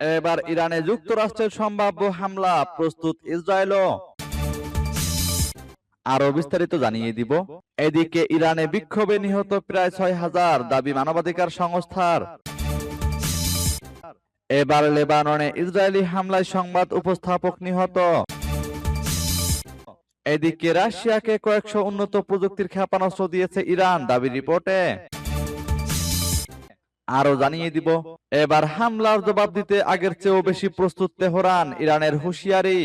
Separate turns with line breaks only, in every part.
এবার ইরানে যুক্তরাষ্ট্রের সম্ভাব্য হামলা প্রস্তুত ইসরায়েলও। আরও বিস্তারিত জানিয়ে দিব। এদিকে ইরানে বিক্ষোভে নিহত প্রায় ছয় হাজার দাবি মানবাধিকার সংস্থার। এবার লেবাননে ইসরায়েলি হামলায় সংবাদ উপস্থাপক নিহত। এদিকে রাশিয়াকে কয়েকশো উন্নত প্রযুক্তির ক্ষেপণাস্ত্র দিয়েছে ইরান দাবি রিপোর্টে। আরও জানিয়ে দিব, এবার হামলার জবাব দিতে আগের চেয়েও বেশি প্রস্তুত তেহরান, ইরানের হুঁশিয়ারি।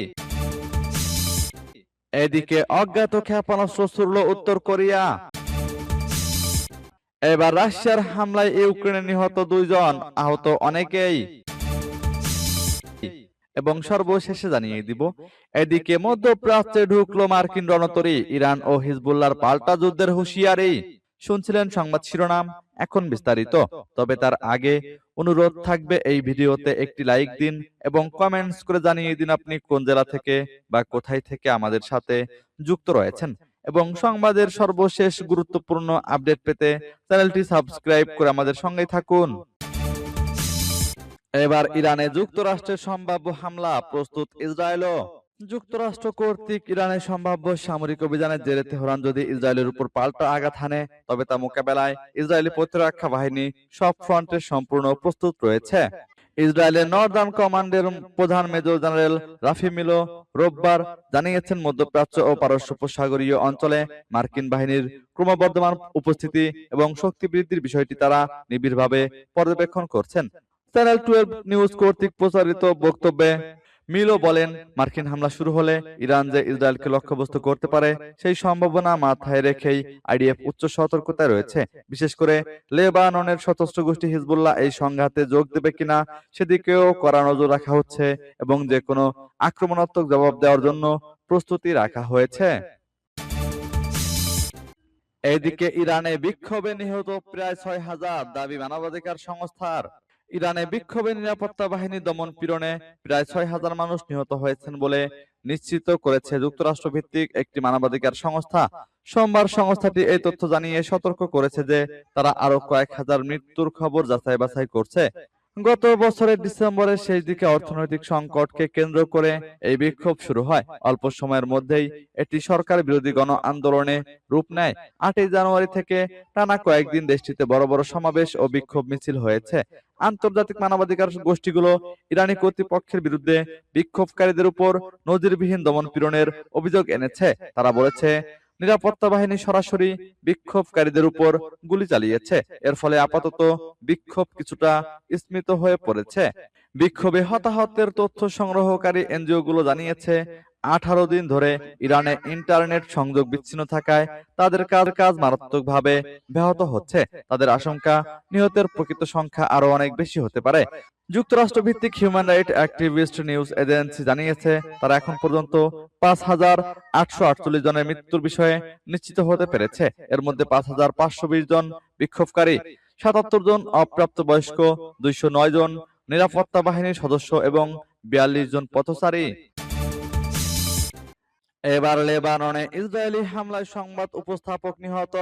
এদিকে অজ্ঞাত ক্ষেপণাস্ত্র ছুড়ল উত্তর কোরিয়া। এবার রাশিয়ার হামলায় ইউক্রেনে নিহত দুইজন, আহত অনেকেই। এবং সর্বশেষে জানিয়ে দিব, এদিকে মধ্যপ্রাচ্যে ঢুকলো মার্কিন রণতরী, ইরান ও হিজবুল্লাহর পাল্টা যুদ্ধের হুঁশিয়ারি। শুনছিলেন সংবাদ শিরোনাম, এখন বিস্তারিত। তবে তার আগে অনুরোধ থাকবে এই ভিডিওতে একটি লাইক দিন এবং কমেন্টস করে জানিয়ে দিন আপনি কোন জেলা থেকে বা কোথায় থেকে আমাদের সাথে যুক্ত রয়েছেন। এবং সংবাদের সর্বশেষ গুরুত্বপূর্ণ আপডেট পেতে চ্যানেলটি সাবস্ক্রাইব করে আমাদের সঙ্গেই থাকুন। এবার ইরানে যুক্তরাষ্ট্রের সম্ভাব্য হামলা প্রস্তুত ইসরায়েলও। যুক্তরাষ্ট্র কর্তৃক ইরানের সম্ভাব্য সামরিক অভিযানের জেরে তেহরান যদি ইসরায়েলের উপর পাল্টা আঘাত হানে, তবে তা মোকাবেলায় ইসরায়েলি প্রতিরক্ষা বাহিনী সব ফ্রন্টে সম্পূর্ণ প্রস্তুত রয়েছে। ইসরায়েলের নর্দার্ন কমান্ডের প্রধান মেজর জেনারেল রাফি মিলো রোববার জানিয়েছেন, মধ্যপ্রাচ্য ও পারস্য উপসাগরীয় অঞ্চলে মার্কিন বাহিনীর ক্রমবর্ধমান উপস্থিতি এবং শক্তি বৃদ্ধির বিষয়টি তারা নিবিড়ভাবে পর্যবেক্ষণ করছেন। চ্যানেল টুয়েলভ নিউজ কর্তৃক প্রচারিত বক্তব্যে মিলো বলেন, মার্কিন হামলা শুরু হলে ইরান যে ইসরায়েলকে লক্ষ্যবস্তু করতে পারে, সেই সম্ভাবনা মাথায় রেখেই আইডিএফ উচ্চ সতর্কতায় রয়েছে। বিশেষ করে লেবাননের সশস্ত্র গোষ্ঠী হিজবুল্লাহ এই সংঘাতে যোগ দেবে কিনা, সেদিকেও কড়া নজর রাখা হচ্ছে এবং যে কোনো আক্রমণাত্মক জবাব দেওয়ার জন্য প্রস্তুতি রাখা হয়েছে। এদিকে ইরানে বিক্ষোভে নিহত প্রায় ছয় হাজার দাবি মানবাধিকার সংস্থার ইরানে বিক্ষোভে নিরাপত্তা বাহিনী দমন পীড়নে প্রায় ছয় হাজার মানুষ নিহত হয়েছেন বলে নিশ্চিত করেছে যুক্তরাষ্ট্র ভিত্তিক একটি মানবাধিকার সংস্থা। সোমবার সংস্থাটি এই তথ্য জানিয়ে সতর্ক করেছে যে তারা আরও কয়েক হাজার মৃত্যুর খবর যাচাই বাছাই করছে। গত বছরের ডিসেম্বরের শেষ দিকে অর্থনৈতিক সংকটকে কেন্দ্র করে এই বিক্ষোভ শুরু হয়। অল্প সময়ের মধ্যেই এটি সরকার বিরোধী গণ আন্দোলনে রূপ নেয়। আটই জানুয়ারি থেকে টানা কয়েকদিন দেশটিতে বড় বড় সমাবেশ ও বিক্ষোভ মিছিল হয়েছে। আন্তর্জাতিক মানবাধিকার গোষ্ঠীগুলো ইরানি কর্তৃপক্ষের বিরুদ্ধে বিক্ষোভকারীদের উপর নজিরবিহীন দমন পীড়নের অভিযোগ এনেছে। তারা বলেছে, নিরাপত্তা বাহিনী সরাসরি বিক্ষোভকারীদের উপর গুলি চালিয়েছে। এর ফলে আপাতত বিক্ষোভ কিছুটা স্মিত হয়ে পড়েছে। বিক্ষোভে হতাহতের তথ্য সংগ্রহকারী এনজিও গুলো জানিয়েছে আঠারো দিন ধরে ইরানে ইন্টারনেট সংযোগ বিচ্ছিন্ন থাকায় তাদের কাজ কাজ মারাত্মকভাবে ব্যাহত হচ্ছে। তাদের আশঙ্কা, নিহতের প্রকৃত সংখ্যা আরও অনেক বেশি হতে পারে। যুক্তরাষ্ট্র ভিত্তিক human right activist news agency জানিয়েছে, তারা এখন পর্যন্ত পাঁচ হাজার আটশো আটচল্লিশ জনের মৃত্যুর বিষয়ে নিশ্চিত হতে পেরেছে। এর মধ্যে পাঁচ হাজার পাঁচশো বিশ জন বিক্ষোভকারী, সাতাত্তর জন অপ্রাপ্ত বয়স্ক দুইশো নয় জন নিরাপত্তা বাহিনীর সদস্য এবং বিয়াল্লিশ জন পথচারী। এবার লেবাননে ইসরায়েলি হামলায় সংবাদ উপস্থাপক নিহত।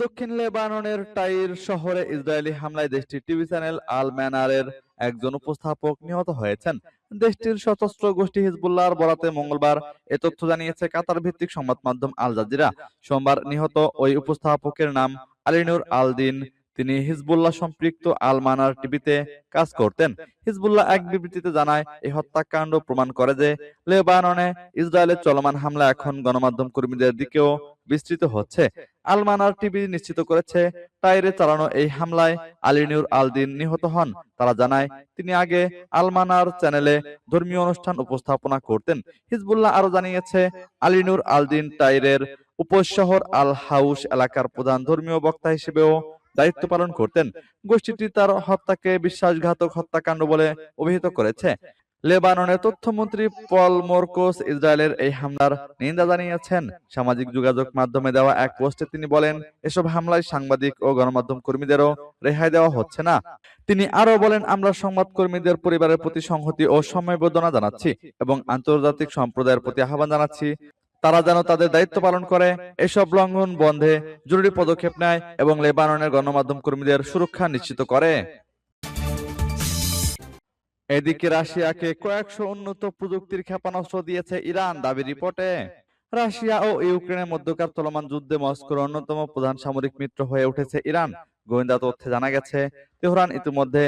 দক্ষিণ লেবাননের টাইর শহরে ইসরায়েলি হামলায় দেশটির টিভি চ্যানেল আল ম্যানারের একজন উপস্থাপক নিহত হয়েছেন। দেশটির সশস্ত্র গোষ্ঠী হিজবুল্লাহর বরাতে মঙ্গলবার এ তথ্য জানিয়েছে কাতার ভিত্তিক সংবাদ মাধ্যম আল জাজিরা। সোমবার নিহত ওই উপস্থাপকের নাম আলিনুর আল দিন তিনি হিজবুল্লাহ সম্পৃক্ত আল মানার টিভিতে কাজ করতেন। হিজবুল্লাহ এক বিবৃতিতে জানায়, এই হত্যাকাণ্ড প্রমাণ করে যে লেবাননে ইসরায়েলের চলমান হামলা এখন গণমাধ্যম কর্মীদের দিকেও বিস্তৃত হচ্ছে। আলমানার টিভি নিশ্চিত করেছে, টাইরে চালানো এই হামলায় আলিনুর আল দিন নিহত হন। তারা জানায়, তিনি আগে আলমানার চ্যানেলে ধর্মীয় অনুষ্ঠান উপস্থাপনা করতেন। হিজবুল্লাহ আরও জানিয়েছে আলিনুর আল দিন টাইরের উপশহর আল হাউস এলাকার প্রধান ধর্মীয় বক্তা হিসেবেও দায়িত্ব পালন করতেন। গোষ্ঠীটি তার হত্যাকে বিশ্বাসঘাতক হত্যাকাণ্ড বলে অভিহিত করেছে। লেবাননের তথ্যমন্ত্রী পল মোরকোস ইসরায়েলের এই হামলার নিন্দা জানিয়েছেন। সামাজিক যোগাযোগ মাধ্যমে দেওয়া এক পোস্টে তিনি বলেন, এসব হামলায় সাংবাদিক ও গণমাধ্যম কর্মীদেরও রেহাই দেওয়া হচ্ছে না। তিনি আরও বলেন, আমরা সংবাদ কর্মীদের পরিবারের প্রতি সংহতি ও সমবেদনা জানাচ্ছি এবং আন্তর্জাতিক সম্প্রদায়ের প্রতি আহ্বান জানাচ্ছি। তারা যেন তাদের দায়িত্ব পালন করে, এসব লঙ্ঘন বন্ধে জরুরি পদক্ষেপ নেয় এবং লেবাননের গণমাধ্যম কর্মীদের সুরক্ষা নিশ্চিত করে। এদিকে রাশিয়াকে কয়েকশো উন্নত প্রযুক্তির ক্ষেপণাস্ত্র দিয়েছে ইরান, দাবি রিপোর্টে। রাশিয়া ও ইউক্রেনের মধ্যকার চলমান যুদ্ধে মস্কোর অন্যতম প্রধান সামরিক মিত্র হয়ে উঠেছে ইরান। গোয়েন্দা তথ্যে জানা গেছে, তেহরান ইতিমধ্যে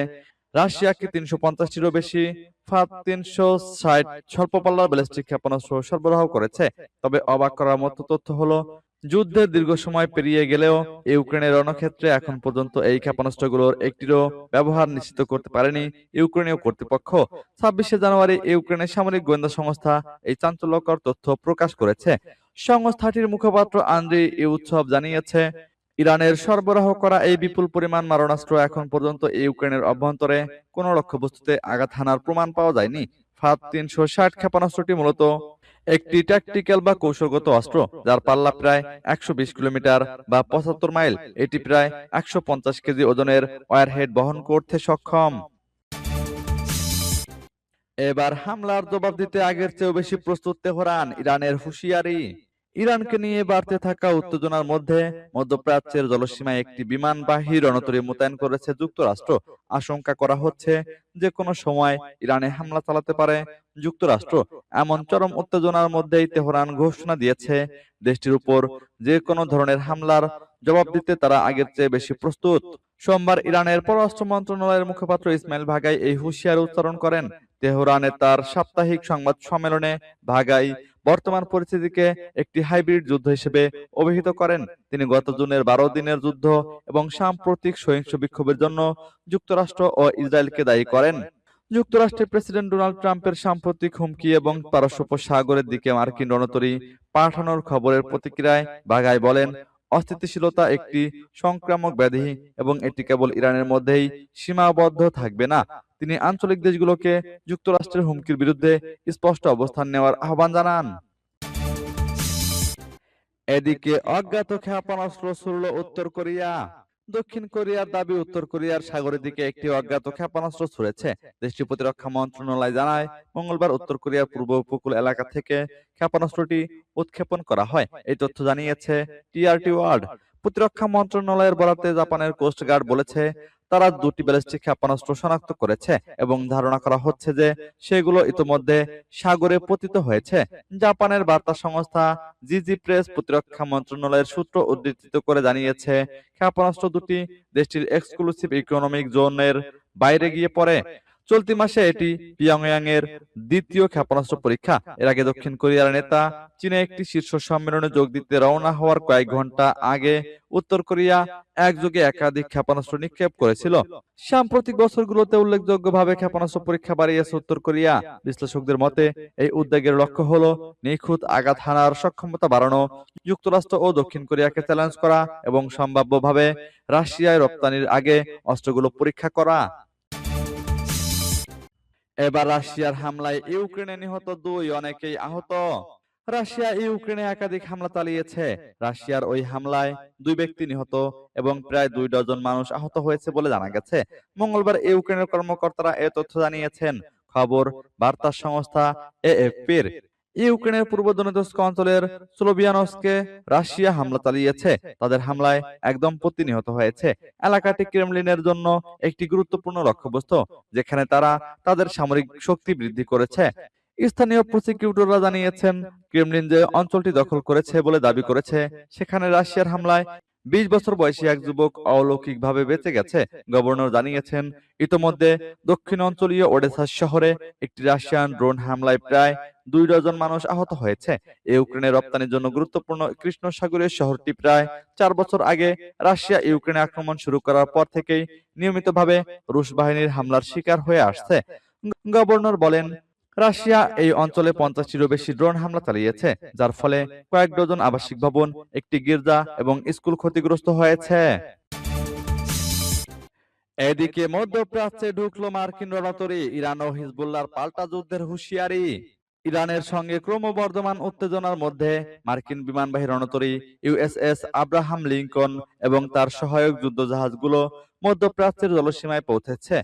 রাশিয়াকে তিনশো পঞ্চাশটিরও বেশি ফাত তিনশো ষাট স্বল্প পাল্লার ব্যালিস্টিক ক্ষেপণাস্ত্র সরবরাহ করেছে। তবে অবাক করার মতো তথ্য হলো যুদ্ধের দীর্ঘ সময় পেরিয়ে গেলেও ইউক্রেনের রণক্ষেত্রে এখন পর্যন্ত এই ক্ষেপণাস্ত্রগুলোর একটিরও ব্যবহার নিশ্চিত করতে পারেনি ইউক্রেনীয় কর্তৃপক্ষ। ছাব্বিশে জানুয়ারি ইউক্রেনের সামরিক গোয়েন্দা সংস্থা এই চাঞ্চল্যকর তথ্য প্রকাশ করেছে। সংস্থাটির মুখপাত্র আন্দ্রি ইউৎসব জানিয়েছে ইরানের সরবরাহ করা এই বিপুল পরিমাণ মারণাস্ত্র এখন পর্যন্ত ইউক্রেনের অভ্যন্তরে কোনো লক্ষ্যবস্তুতে আঘাত হানার প্রমাণ পাওয়া যায়নি। ফাত তিনশো ষাট ক্ষেপণাস্ত্রটি মূলত একটি ট্যাকটিক্যাল বা কৌশলগত অস্ত্র, যার পাল্লা প্রায় একশো বিশ কিলোমিটার বা পঁচাত্তর মাইল। এটি প্রায় একশো পঞ্চাশ কেজি ওজনের ওয়ারহেড বহন করতে সক্ষম। এবার হামলার জবাব দিতে আগের চেয়েও বেশি প্রস্তুত তেহরান, ইরানের হুঁশিয়ারি। ইরানকে নিয়ে বাড়তে থাকা উত্তেজনার মধ্যে মধ্যপ্রাচ্যের জলসীমায় একটি বিমানবাহী রণতরী মোতায়েন করেছে যুক্তরাষ্ট্র। আশঙ্কা করা হচ্ছে যে কোনো সময় ইরানে হামলা চালাতে পারে যুক্তরাষ্ট্র। এমন চরম উত্তেজনার মধ্যেই তেহরান ঘোষণা দিয়েছে দেশটির উপর যে কোনো ধরনের হামলার জবাব দিতে তারা আগের চেয়ে বেশি প্রস্তুত। সোমবার ইরানের পররাষ্ট্র মন্ত্রণালয়ের মুখপাত্র ইসমাইল ভাগাই এই হুঁশিয়ার উচ্চারণ করেন। তেহরানে তার সাপ্তাহিক সংবাদ সম্মেলনে ভাগাই বর্তমান পরিস্থিতিকে একটি হাইব্রিড যুদ্ধ হিসেবে অভিহিত করেন। তিনি গত জুনের বারো দিনের যুদ্ধ এবং সাম্প্রতিক সহিংস বিক্ষোভের জন্য যুক্তরাষ্ট্র ও ইসরায়েলকে দায়ী করেন। যুক্তরাষ্ট্রের প্রেসিডেন্ট ডোনাল্ড ট্রাম্পের সাম্প্রতিক হুমকি এবং পারস্য উপসাগরের দিকে মার্কিন রণতরী পাঠানোর খবরের প্রতিক্রিয়ায় বাগাই বলেন, অস্থিতিশীলতা একটি সংক্রামক ব্যাধি এবং এটি কেবল ইরানের মধ্যেই সীমাবদ্ধ থাকবে না। তিনি আঞ্চলিক দেশগুলোকে যুক্তরাষ্ট্রের হুমকির বিরুদ্ধে স্পষ্ট অবস্থান নেওয়ার আহ্বান জানান। এদিকে অজ্ঞাত ক্ষেপণাস্ত্র ছুড়ল উত্তর কোরিয়া। দক্ষিণ কোরিয়ার দাবি উত্তর কোরিয়ার সাগরের দিকে একটি অজ্ঞাত ক্ষেপণাস্ত্র ছুড়েছে। দেশটির প্রতিরক্ষা মন্ত্রণালয় জানায়, মঙ্গলবার উত্তর কোরিয়ার পূর্ব উপকূল এলাকা থেকে ক্ষেপণাস্ত্রটি উৎক্ষেপণ করা হয়। এই তথ্য জানিয়েছে টিআরটি ওয়ার্ড প্রতিরক্ষা মন্ত্রণালয়ের বরাতে জাপানের কোস্ট গার্ড বলেছে তারা দুটি ব্যালিস্টিক ক্ষেপণাস্ত্র শনাক্ত করেছে এবং ধারণা করা হচ্ছে যে সেগুলো ইতিমধ্যে সাগরে পতিত হয়েছে। জাপানের বার্তা সংস্থা জিজি প্রেস প্রতিরক্ষা মন্ত্রণালয়ের সূত্র উদ্ধৃত করে জানিয়েছে, ক্ষেপণাস্ত্র দুটি দেশটির এক্সক্লুসিভ ইকোনমিক জোনের বাইরে গিয়ে পড়ে। চলতি মাসে এটি পিয়ংয়াং এর দ্বিতীয় ক্ষেপণাস্ত্র পরীক্ষা। এর আগে দক্ষিণ কোরিয়ার নেতা চীনে একটি শীর্ষ সম্মেলনে যোগ দিতে রওনা হওয়ার কয়েক ঘণ্টা আগে উত্তর কোরিয়া একযোগে একাধিক ক্ষেপণাস্ত্র নিক্ষেপ করেছিল। সাম্প্রতিক বছরগুলোতে উল্লেখযোগ্যভাবে ক্ষেপণাস্ত্র পরীক্ষা বাড়িয়েছে উত্তর কোরিয়া। বিশ্লেষকদের মতে এই উদ্যোগের লক্ষ্য হলো নিখুঁত আঘাত হানার সক্ষমতা বাড়ানো যুক্তরাষ্ট্র ও দক্ষিণ কোরিয়াকে চ্যালেঞ্জ করা এবং সম্ভাব্যভাবে রাশিয়ায় রপ্তানির আগে অস্ত্রগুলো পরীক্ষা করা। এবার রাশিয়ার হামলায় ইউক্রেনে নিহত দুই অনেকেই আহত। রাশিয়া ইউক্রেনে একাধিক হামলা চালিয়েছে। রাশিয়ার ওই হামলায় দুই ব্যক্তি নিহত এবং প্রায় দুই ডজন মানুষ আহত হয়েছে বলে জানা গেছে। মঙ্গলবার ইউক্রেনের কর্মকর্তারা এ তথ্য জানিয়েছেন। খবর বার্তা সংস্থা এএফপির। ইউক্রেনের পূর্ব দনেতস্ক অঞ্চলের স্লোভিয়ানস্কে রাশিয়া হামলা চালিয়েছে। তাদের হামলায় এক দম্পতি নিহত হয়েছে। এলাকাটি ক্রেমলিনের জন্য একটি গুরুত্বপূর্ণ লক্ষ্যবস্তু যেখানে তারা তাদের সামরিক শক্তি বৃদ্ধি করেছে। স্থানীয় প্রসিকিউটররা জানিয়েছেন ক্রেমলিন যে অঞ্চলটি দখল করেছে বলে দাবি করেছে সেখানে রাশিয়ার হামলায় বিশ বছর বয়সী এক যুবক অলৌকিকভাবে বেঁচে গেছে। গভর্নর জানিয়েছেন, ইতোমধ্যে দক্ষিণ অঞ্চলীয় ওডেসা শহরে একটি রাশিয়ান ড্রোন হামলায় প্রায় দুই ডজন মানুষ আহত হয়েছে। ইউক্রেনের রপ্তানির জন্য গুরুত্বপূর্ণ কৃষ্ণ সাগরের শহরটি প্রায় চার বছর আগে রাশিয়া ইউক্রেনে আক্রমণ শুরু করার পর থেকেই নিয়মিতভাবে রুশ বাহিনীর হামলার শিকার হয়ে আসছে। গভর্নর বলেন রাশিয়া এই অঞ্চলে পঞ্চাশটিরও বেশি ড্রোন হামলা চালিয়েছে, যার ফলে কয়েক ডজন আবাসিক ভবন, একটি গির্জা এবং স্কুল ক্ষতিগ্রস্ত হয়েছে। এদিকে মধ্যপ্রাচ্যে ঢুকলো মার্কিন রণতরী, ইরান ও হিজবুল্লাহর পাল্টা যুদ্ধের হুঁশিয়ারি। ইরানের সঙ্গে ক্রমবর্ধমান উত্তেজনার মধ্যে মার্কিন বিমানবাহী রণতরী, ইউএসএস আব্রাহাম লিঙ্কন এবং তার সহায়ক যুদ্ধজাহাজগুলো মধ্যপ্রাচ্যের জলসীমায় পৌঁছেছে।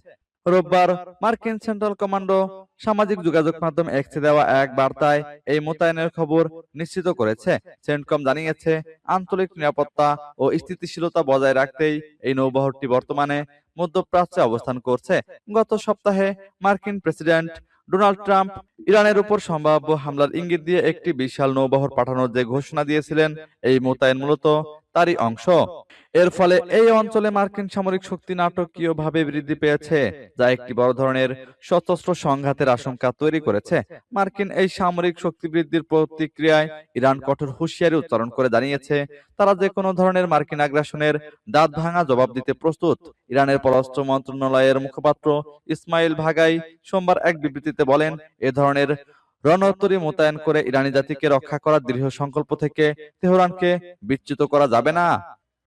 রোববার মার্কিন সেন্ট্রাল কমান্ডো সামাজিক যোগাযোগ মাধ্যম এক্সে দেওয়া এক বার্তায় এই মোতায়েনের খবর নিশ্চিত করেছে। সেন্টকম জানিয়েছে, আঞ্চলিক নিরাপত্তা ও স্থিতিশীলতা বজায় রাখতেই এই নৌবহরটি বর্তমানে মধ্যপ্রাচ্যে অবস্থান করছে। গত সপ্তাহে মার্কিন প্রেসিডেন্ট ডোনাল্ড ট্রাম্প ইরানের উপর সম্ভাব্য হামলার ইঙ্গিত দিয়ে একটি বিশাল নৌবহর পাঠানোর যে ঘোষণা দিয়েছিলেন, এই মোতায়েন মূলত তারই অংশ। এর ফলে এই অঞ্চলে মার্কিন সামরিক শক্তি নাটকীয়ভাবে বৃদ্ধি পেয়েছে, যা একটি বড় ধরনের সশস্ত্র সংঘাতের আশঙ্কা তৈরি করেছে। মার্কিন এই সামরিক শক্তি বৃদ্ধির প্রতিক্রিয়ায় ইরান কঠোর হুঁশিয়ারি উচ্চারণ করে জানিয়েছে, তারা যে কোনো ধরনের মার্কিন আগ্রাসনের দাঁত ভাঙা জবাব দিতে প্রস্তুত। ইরানের পররাষ্ট্র মন্ত্রণালয়ের মুখপাত্র ইসমাইল ভাগাই সোমবার এক বিবৃতিতে বলেন, এ ধরনের রণতরী মোতায়েন করে ইরানি জাতিকে রক্ষা করার দৃঢ় সংকল্প থেকে তেহরানকে বিচ্যুত করা যাবে না।